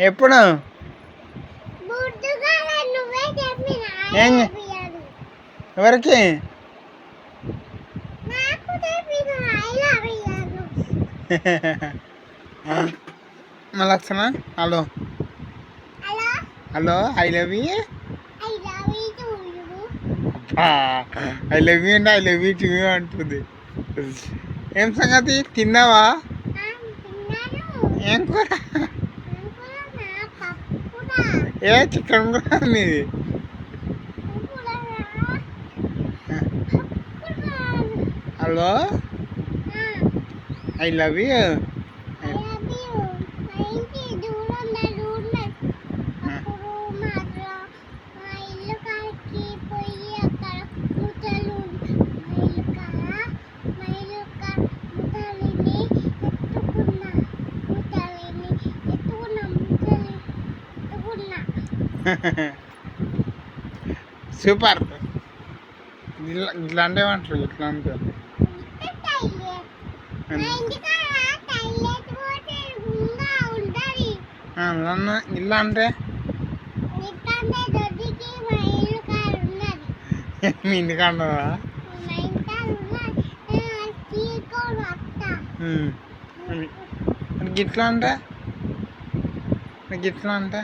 ఎప్పుడు? ఏం ఎవరికి? మళ్ళీ hello. Hello? I love you. I love you too you. I love you అంటే ఐ లవ్ యూ టు అంటుంది. ఏం సంగతి? తిన్నావా? ఏం కూర? అనుకున్నా పప్పుడా ఏ చికెన్ కూర మీది పప్పుడా hello? I love you. I love you మా ఇంటి దూరం దూరం అప్పుడు మాత్రం మా ఇల్లు కాడికి పోయి సూపర్. ఇట్లా ఇట్లా అంటే? ఏమంటారు ఇట్లా అంటే ఇల్లా అంటే మా ఇల్లు కాడ ఉన్నది. మీ ఇంటికాడ ఉన్నదా? మా ఇంటి కాడ ఉన్నది. నేను తీసుకొని వస్తా. ఉమ్. మరి గిట్లా అంటే? గిట్లా అంటే?